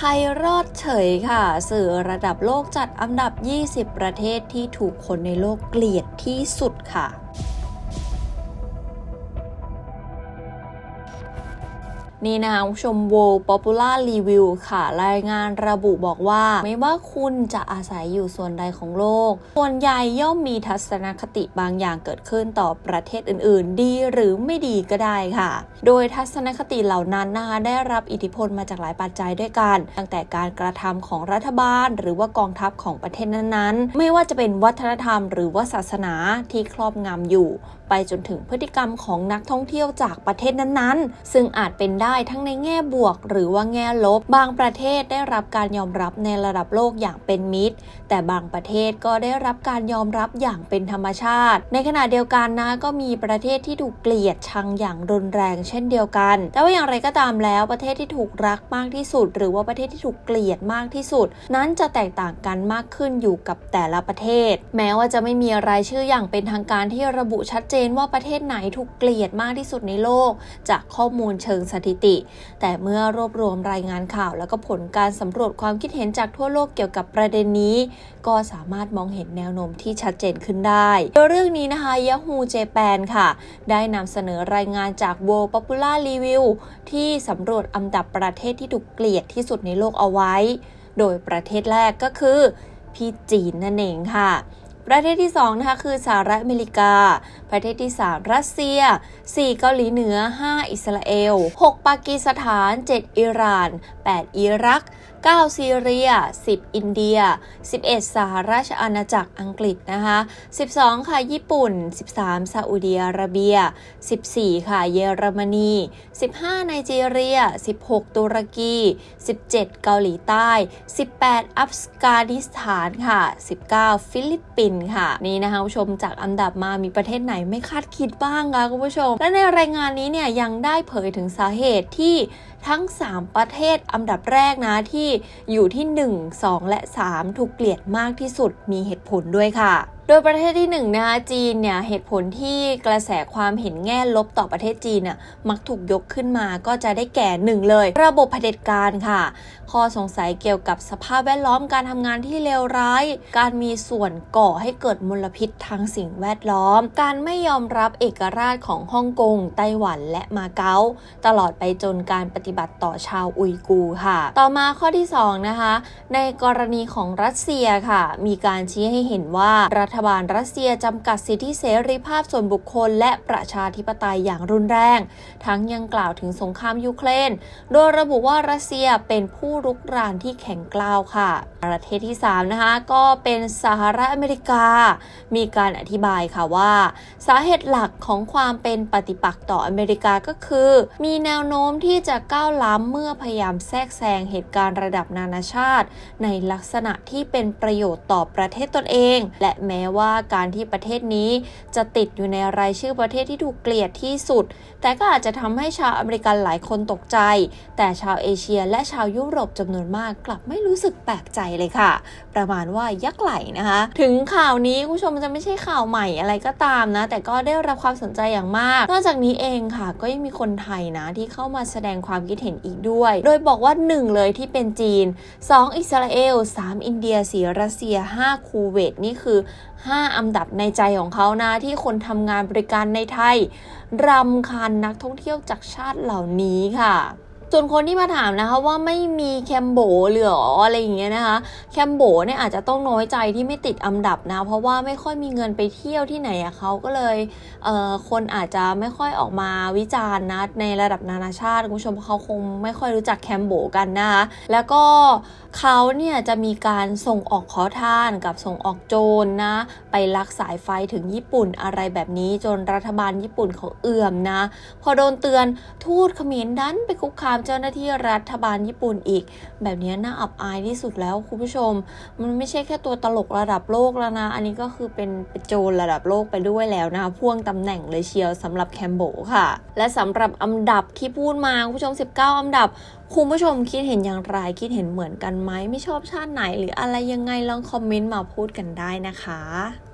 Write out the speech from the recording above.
ทยรอดเฉยค่ะ สื่อระดับโลกจัดอันดับ 20 ประเทศที่ถูกคนในโลกเกลียดที่สุดค่ะ นี่นะคะคุณผู้ชม World Popular Review ค่ะ รายงานระบุบอกว่า ไม่ว่าคุณจะอาศัยอยู่ส่วนใดของโลก ส่วนใหญ่ย่อมมีทัศนคติบางอย่างเกิดขึ้นต่อประเทศอื่น ๆ ดีหรือไม่ดีก็ได้ค่ะ โดยทัศนคติเหล่านั้นนะคะได้รับอิทธิพลมาจากหลายปัจจัยด้วยกัน ตั้งแต่การกระทำของรัฐบาล หรือว่ากองทัพของประเทศนั้น ๆ ไม่ว่าจะเป็นวัฒนธรรม หรือว่าศาสนาที่ครอบงำอยู่ ไปจนถึงพฤติกรรมของนักท่องเที่ยวจากประเทศนั้น ๆ ซึ่งอาจเป็นได้ได้ทั้งในแง่บวก หรือว่าแง่ลบ บางประเทศได้รับการยอมรับในระดับโลกอย่างเป็นมิตร แต่บางประเทศก็ได้รับการยอมรับอย่างเป็นธรรมชาติ ในขณะเดียวกันนะก็มีประเทศที่ถูกเกลียดชังอย่างรุนแรงเช่นเดียวกัน แต่ว่าอย่างไรก็ตามแล้วประเทศที่ถูกรักมากที่สุด หรือว่าประเทศที่ถูกเกลียดมากที่สุด นั้นจะแตกต่างกันมากขึ้นอยู่กับแต่ละประเทศ แม้ว่าจะไม่มีรายชื่ออย่างเป็นทางการที่ระบุชัดเจนว่าประเทศไหนถูกเกลียดมากที่สุดในโลก จากข้อมูลเชิงสถิติ แต่เมื่อรวบรวมรายงานข่าว แล้วก็ผลการสำรวจความคิดเห็นจากทั่วโลกเกี่ยวกับประเด็นนี้ ก็สามารถมองเห็นแนวโน้มที่ชัดเจนขึ้นได้โดยเรื่องนี้นะคะ Yahoo Japan ค่ะ ได้นำเสนอรายงานจาก World Popular Review ที่สำรวจอันดับประเทศที่ถูกเกลียดที่สุดในโลกเอาไว้ โดยประเทศแรกก็คือ พี่จีนนั่นเองค่ะ ประเทศที่ 2 นะคะ คือสหรัฐอเมริกา ประเทศที่ 3 รัสเซีย 4 เกาหลีเหนือ 5 อิสราเอล 6 ปากีสถาน 7 อิหร่าน 8 อิรัก 9 ซีเรีย 10 อินเดีย 11 สหราชอาณาจักรอังกฤษนะคะ 12 ค่ะ ญี่ปุ่น 13 ซาอุดิอาระเบีย 14 ค่ะ เยอรมนี 15 ไนจีเรีย 16 ตุรกี 17 เกาหลีใต้ 18 อัฟกานิสถานค่ะ 19 ฟิลิปปินส์ค่ะ นี่นะคะผู้ชมจากอันดับมามีประเทศไหนไม่คาดคิดบ้างคะคุณผู้ชม และในรายงานนี้เนี่ยยังได้เผยถึงสาเหตุที่ทั้ง 3 ประเทศอันดับแรกนะที่อยู่ที่ 1 2 และ 3 ถูกเกลียดมากที่สุดมีเหตุผลด้วยค่ะ โดยประเทศที่1นงนะคะจีนเนี่ยเหตุผลที่กระแสความเห็นแง่ลบต่อประเทศจีนน่ะมักถูกยกขึ้นมาก็จะได้แก่หนึ่งเลย ระบบเผด็จการค่ะ ข้อสงสัยเกี่ยวกับสภาพแวดล้อมการทำงานที่เลวร้าย การมีส่วนก่อให้เกิดมลพิษทางสิ่งแวดล้อม การไม่ยอมรับเอกราชของฮ่องกงไต้หวันและมาเก๊าตลอดไปจนการปฏิบัติต่อชาวอุยกูร์ค่ะ ต่อมาข้อที่2นะคะในกรณีของรัสเซียค่ะ มีการชี้ให้เห็นว่ารัฐบาลรัสเซียจำกัดสิทธิเสรีภาพส่วนบุคคล และประชาธิปไตยอย่างรุนแรง ทั้งยังกล่าวถึงสงครามยูเครน โดยระบุว่ารัสเซียเป็นผู้รุกรานที่แข็งกล้าวค่ะ ประเทศที่ 3 นะคะ ก็เป็นสหรัฐอเมริกา มีการอธิบายค่ะว่า สาเหตุหลักของความเป็นปฏิปักษ์ต่ออเมริกาก็คือ มีแนวโน้มที่จะก้าวล้ำเมื่อพยายามแทรกแซงเหตุการณ์ระดับนานาชาติ ในลักษณะที่เป็นประโยชน์ต่อประเทศตนเอง และแม้ว่าการที่ประเทศนี้จะติดอยู่ในรายชื่อประเทศที่ถูกเกลียดที่สุด แต่ก็อาจจะทำให้ชาวอเมริกันหลายคนตกใจ แต่ชาวเอเชียและชาวยุโรปจำนวนมากกลับไม่รู้สึกแปลกใจเลยค่ะ ประมาณว่ายักไหลนะคะ ถึงข่าวนี้คุณผู้ชมจะไม่ใช่ข่าวใหม่อะไรก็ตามนะ แต่ก็ได้รับความสนใจอย่างมาก นอกจากนี้เองค่ะ ก็ยังมีคนไทยนะที่เข้ามาแสดงความคิดเห็นอีกด้วย โดยบอกว่า 1 เลยที่เป็นจีน 2 อิสราเอล 3 อินเดีย 4 รัสเซีย 5 คูเวตนี่คือ 5 อันดับในใจของเขานะ ที่คนทำงานบริการในไทยรำคาญนักท่องเที่ยวจากชาติเหล่านี้ค่ะ ส่วนคนที่มาถามนะคะว่าไม่มีแคมโบหรืออะไรอย่างเงี้ยนะคะ แคมโบเนี่ยอาจจะต้องน้อยใจที่ไม่ติดอันดับนะ เพราะว่าไม่ค่อยมีเงินไปเที่ยวที่ไหนอะเขาก็เลยเอ่อคนอาจจะไม่ค่อยออกมาวิจารณ์นะในระดับนานาชาติคุณผู้ชมเขาคงไม่ค่อยรู้จักแคมโบกันนะคะแล้วก็เขาเนี่ยจะมีการส่งออกขอทานกับส่งออกโจรนะไปลักสายไฟถึงญี่ปุ่นอะไรแบบนี้จนรัฐบาลญี่ปุ่นเขาเอื่อมนะ พอโดนเตือนทูตเขมรดันไปคุกคามเจ้าหน้าที่รัฐบาลญี่ปุ่นอีก แบบนี้น่าอับอายที่สุดแล้วคุณผู้ชม มันไม่ใช่แค่ตัวตลกระดับโลกแล้วนะ อันนี้ก็คือเป็นเป็นโจรระดับโลกไปด้วยแล้วนะคะพ่วงตำแหน่งเลยเชียวสำหรับแคมโบค่ะ และสำหรับอันดับที่พูดมาคุณผู้ชม 19 อันดับคุณผู้ชมคิดเห็นอย่างไรคิดเห็นเหมือนกันไหมไม่ชอบชาติไหน หรืออะไรยังไงลองคอมเมนต์มาพูดกันได้นะคะ